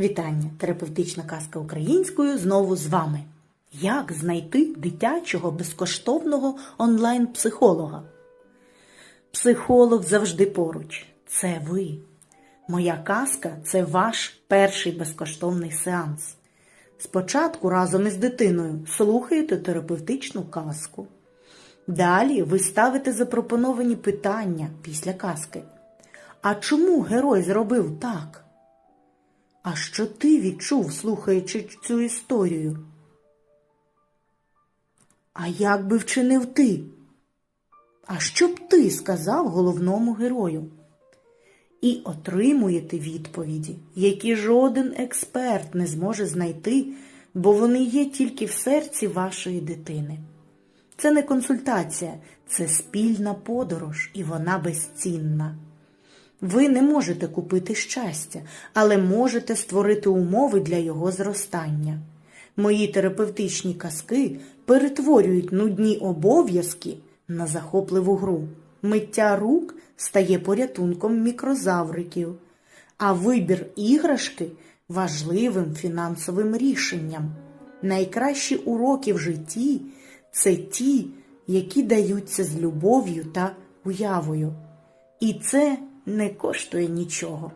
Вітання! Терапевтична казка українською знову з вами. Як знайти дитячого безкоштовного онлайн-психолога? Психолог завжди поруч. Це ви. Моя казка це ваш перший безкоштовний сеанс. Спочатку разом із дитиною слухаєте терапевтичну казку. Далі ви ставите запропоновані питання після казки. А чому герой зробив так? А що ти відчув, слухаючи цю історію? А як би вчинив ти? А що б ти сказав головному герою? І отримуєте відповіді, які жоден експерт не зможе знайти, бо вони є тільки в серці вашої дитини. Це не консультація, це спільна подорож, і вона безцінна. Ви не можете купити щастя, але можете створити умови для його зростання. Мої терапевтичні казки перетворюють нудні обов'язки на захопливу гру. Миття рук стає порятунком мікрозавриків, а вибір іграшки важливим фінансовим рішенням. Найкращі уроки в житті це ті, які даються з любов'ю та уявою. І це не коштує нічого.